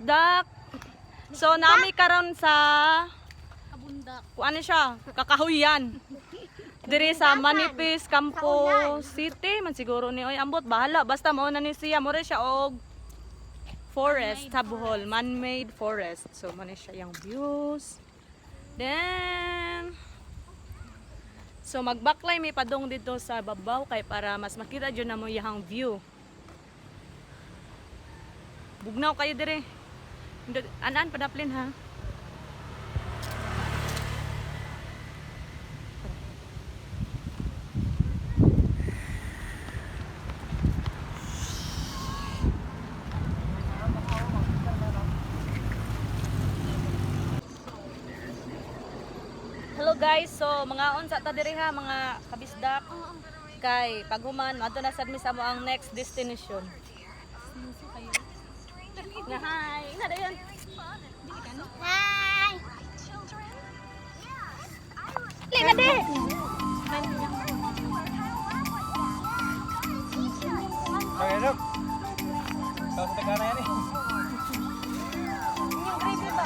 Dak. So nami karon sa Kabundak. kung ano siya, kakahuyan. Diri sa Manipis, Campo City, man siguro ni oy ambot bahala basta mao na ni siya mo siya og forest sa Bohol, man-made forest. So mo ni siya yung views. Then So magbaklay may padong dito sa babaw kay para mas makita jud na mo iyang view. Bugnaw kayo dire. Hindi- Anan padaplin ha. Hello guys, so mga unsa ta diri ha, mga kabisdak. Kay paghuman adto na sad mi sa mo ang next destination. Sinuso kayo. Nga hi, ina dayon. Hi! Liga di. Kaya dok. Kau sa tagana yan eh. Yung gravy ba?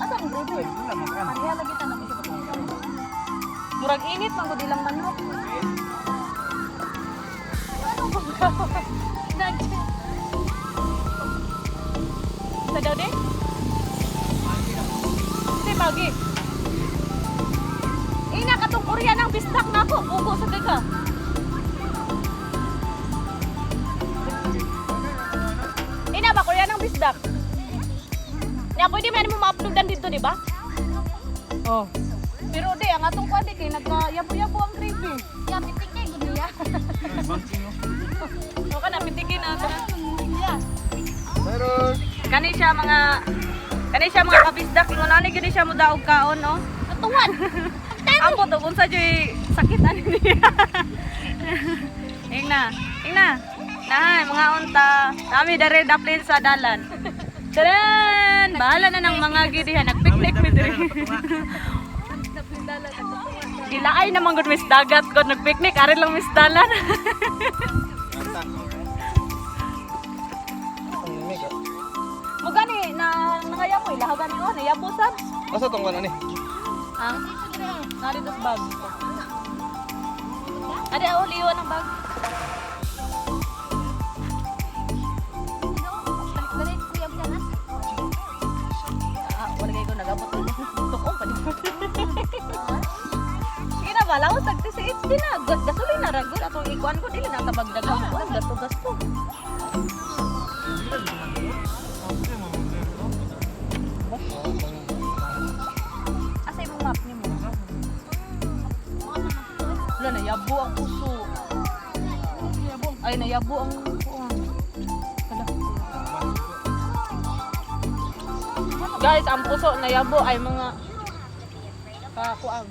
Asa ang gravy? Pwede mo lang makan. Kaya lagi ta na mo Murag init man gud ilang manok. Sa daw di? Si Magi. Ina katong Korean ang bisdak nako, bugo sa daga. Ina ba Korean ang bisdak? Na pwede man mo ma-uploadan dito, di ba? Oh. Pero di, ang atong kuwan di kay nagka-yabo-yabo ang gravy. Ya, pitik kay gusto ya. Bangking oh. O ka na, pitikin na. Ya. Kani siya mga Kani siya mga kabisdak, ingon ani gani siya mo daog kaon, no? Katuwan. Ampo to unsa joy sakit ani niya. Ingna, ingna. Nahay mga unta, kami dare daplin sa dalan. Taran! Bahala na ng mga gidihan, nagpiknik mi diri. Gilaay naman gud mis dagat gud nagpiknik, ari lang mis dalan. gani na nangayamo ilahagan ni nayabo sad. Asa tong ano ni? Ang nari dos bag. Ada oh liwan ang bag. Mo. Ah, din. Sige na ba, lawas sa HD na. Gas gasolina ra gud atong ikuan ko dili na tabag dagang ko. Gasto gasto. Yabo ang puso. Ay nayabo ang. Hala. Guys, ang puso nayabo ay mga kakuang.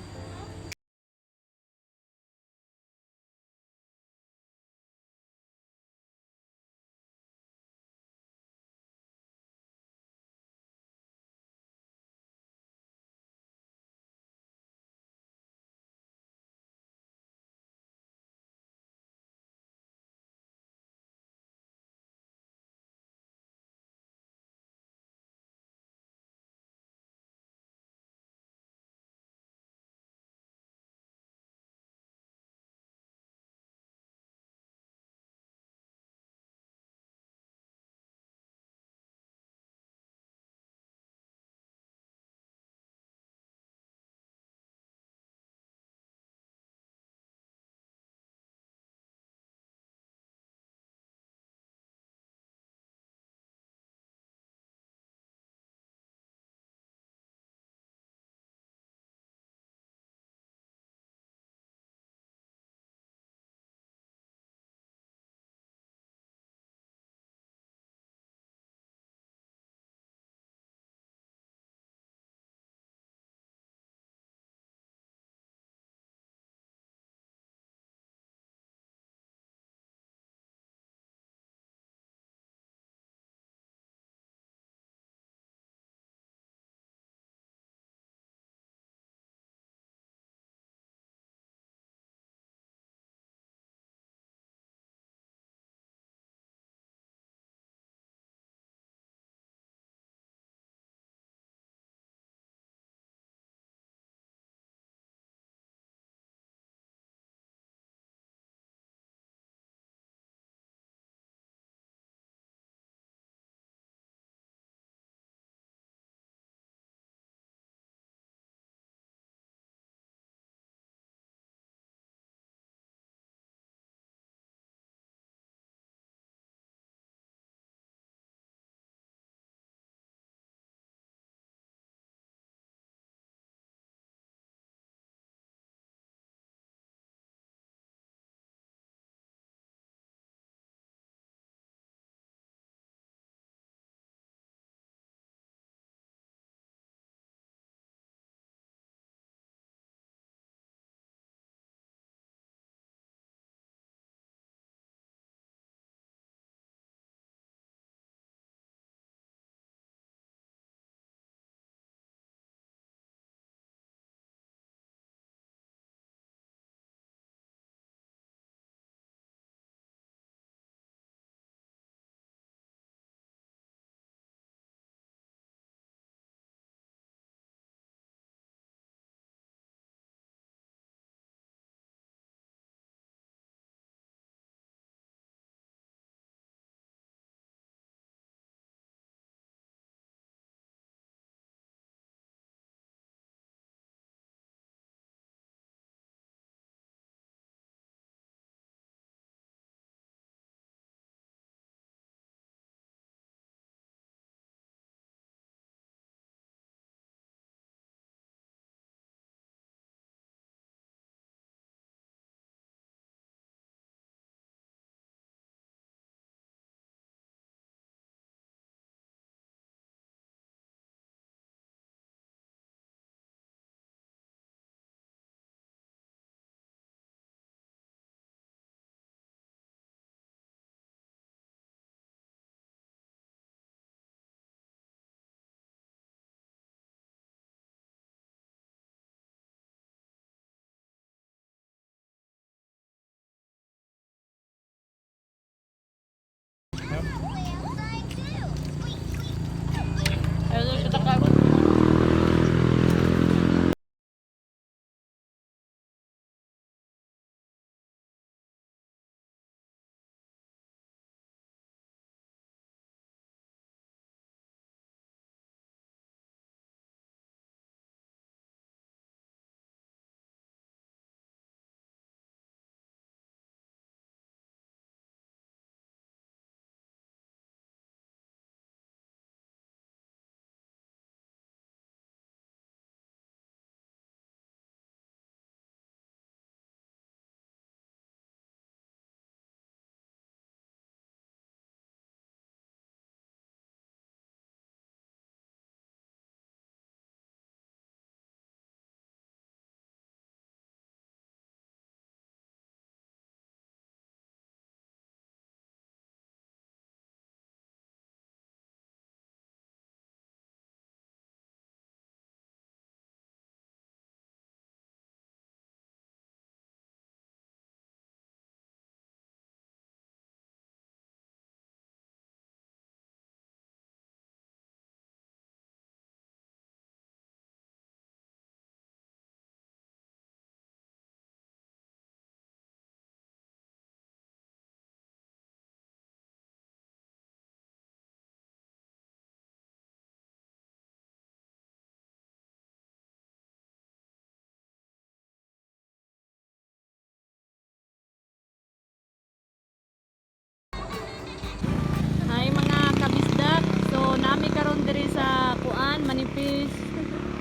Manipis.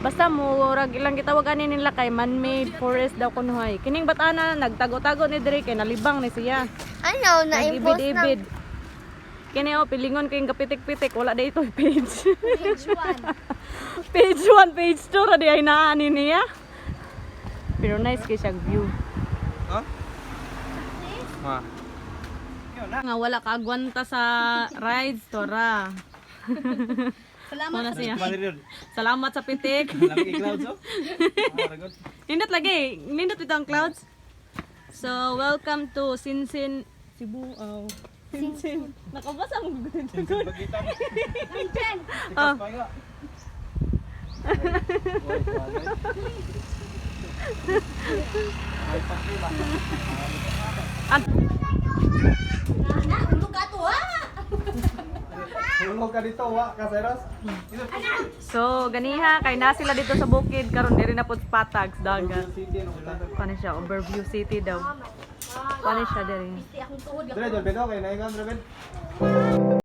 Basta mo rag ilang gitawag ani nila kay man-made forest daw kunuhay. Kining batana nagtago-tago ni dire kay nalibang ni siya. Ano, na-impose ng Nag-ibid-ibid. Kini oh pilingon kay kapitik-pitik wala day ito page. page 1. page 1, page 2 ra di ay naani niya. Pero nice kay siyang view. Ha? Ma. Nga wala ka agwanta sa rides tora. Salamat. Wala siya. Salamat sa pitik. Laki clouds oh. Ah. Nindot lagi. Nindot ito ang clouds. So, welcome to Sinsin Cebu. Oh. Sinsin. Nakabasa mo. Sinsin bagita. Jen, Ah. Pa nga. At, na, ulo ka to ha. Tulog ka dito, wa ka seros. so, ganiha. Kay na sila dito sa bukid. Karon diri na po patags dagat. Kani siya? Overview city daw. Kani siya diri. Dire jud bedo kay naigan ra bed.